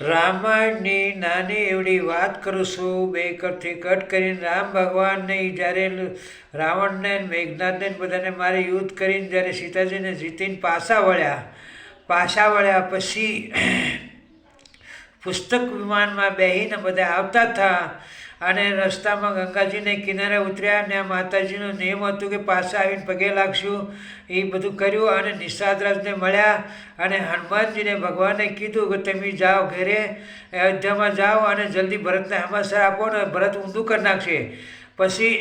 રામાયણની નાની એવડી વાત કરું છું. બે કટથી કટ કરીને રામ ભગવાનને જ્યારે રાવણને મેઘનાથને બધાને મારે યુદ્ધ કરીને જ્યારે સીતાજીને જીતીને પાછા વળ્યા. પાછા વળ્યા પછી પુસ્તક વિમાનમાં બેસીને બધા આવતા હતા. અને રસ્તામાં ગંગાજીને કિનારે ઉતર્યા અને માતાજીનું નિયમ હતું કે પાછા આવીને પગે લાગશું. એ બધું કર્યું અને નિષાદરાજને મળ્યા અને હનુમાનજીને ભગવાને કીધું કે તમે જાઓ ઘરે અયોધ્યામાં જાઓ અને જલ્દી ભરતને હમાસર આપો ને ભરત ઊંધું કરી નાખશે. પછી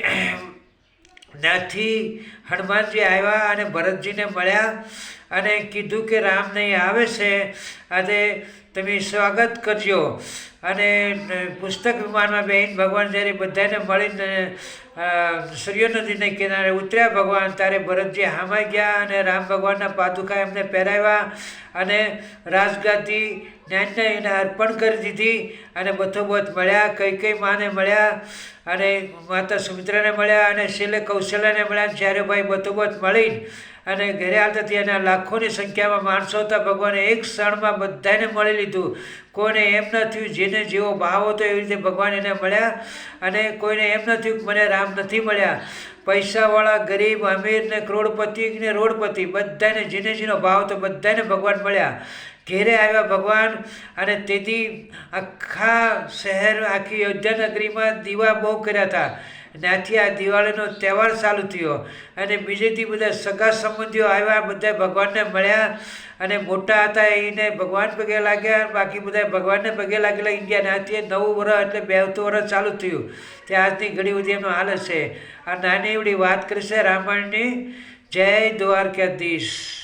ત્યાંથી હનુમાનજી આવ્યા અને ભરતજીને મળ્યા. અને કીધું કે રામ નહીં આવે છે, અને તમે સ્વાગત કરજો. અને પુસ્તક વિમાનમાં બેહીને ભગવાન જ્યારે બધાને મળીને સૂર્ય નદીને કિનારે ઉતર્યા, ભગવાન ત્યારે ભરતજી હામાઈ ગયા અને રામ ભગવાનના પાદુકા એમને પહેરાવ્યા અને રાજગાદી જ્ઞાનને એને અર્પણ કરી દીધી અને બધોબધ મળ્યા, કઈ કઈ માને મળ્યા અને માતા સુમિત્રાને મળ્યા અને છેલ્લે કૌશલ્યાને મળ્યા. જ્યારે ભાઈ બધોબધ મળીને અને ઘરે આવતા ત્યાંના લાખોની સંખ્યામાં માણસો હતા. ભગવાને એક ક્ષણમાં બધાને મળી લીધું. કોઈને એમ ન થયું જેને જેવો ભાવ હતો એવી રીતે ભગવાન એને મળ્યા અને કોઈને એમ ન થયું કે મને રામ નથી મળ્યા. પૈસાવાળા, ગરીબ, અમીર ને કરોડપતિ ને રોડપતિ બધાને જેને જેનો ભાવ હતો બધાને ભગવાન મળ્યા. ઘેરે આવ્યા ભગવાન અને તેથી આખા શહેર, આખી અયોધ્યા નગરીમાં દીવા બહુ કર્યા હતા. ત્યાંથી આ દિવાળીનો તહેવાર ચાલુ થયો. અને બીજેથી બધા સગા સંબંધીઓ આવ્યા બધા ભગવાનને મળ્યા અને મોટા હતા એને ભગવાન પગે લાગ્યા, બાકી બધા ભગવાનને પગે લાગેલા ગયા અને આથી નવું વર્ષ એટલે બેવતું વર્ષ ચાલુ થયું. તે આજની ઘડી બધી એમનો હાલ છે. આ નાની એવડી વાત કરી છે રામાયણની. જય દ્વારકાધીશ.